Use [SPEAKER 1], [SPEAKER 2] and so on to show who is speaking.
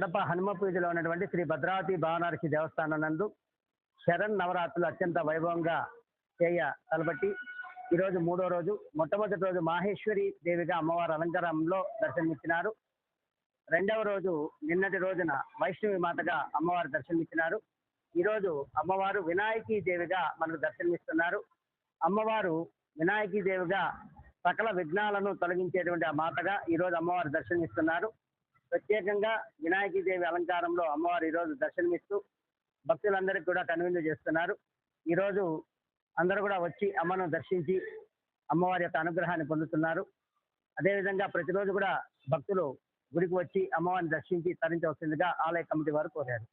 [SPEAKER 1] కడప హనుమ ఉన్నటువంటి శ్రీ భద్రావతి భావనార్షి దేవస్థానం నందు శరణ్ నవరాత్రులు అత్యంత వైభవంగా చేయ తలబట్టి ఈరోజు మూడో రోజు మొట్టమొదటి రోజు మాహేశ్వరి దేవిగా అమ్మవారి అలంకారంలో దర్శనమిచ్చినారు. రెండవ రోజు నిన్నటి రోజున వైష్ణవి మాతగా అమ్మవారు దర్శనమిచ్చినారు. ఈరోజు అమ్మవారు వినాయకీ దేవిగా మనకు దర్శనమిస్తున్నారు. అమ్మవారు వినాయకీ దేవిగా సకల విఘ్నాలను తొలగించేటువంటి ఆ మాతగా ఈరోజు అమ్మవారు దర్శనమిస్తున్నారు. ప్రత్యేకంగా వినాయకీ దేవి అలంకారంలో అమ్మవారు ఈరోజు దర్శనమిస్తూ భక్తులందరికీ కూడా కనువిందు చేస్తున్నారు. ఈరోజు అందరూ కూడా వచ్చి అమ్మను దర్శించి అమ్మవారి యొక్క అనుగ్రహాన్ని పొందుతున్నారు. అదేవిధంగా ప్రతిరోజు కూడా భక్తులు గుడికి వచ్చి అమ్మవారిని దర్శించి తరించవలసిందిగా ఆలయ కమిటీ వారు కోరారు.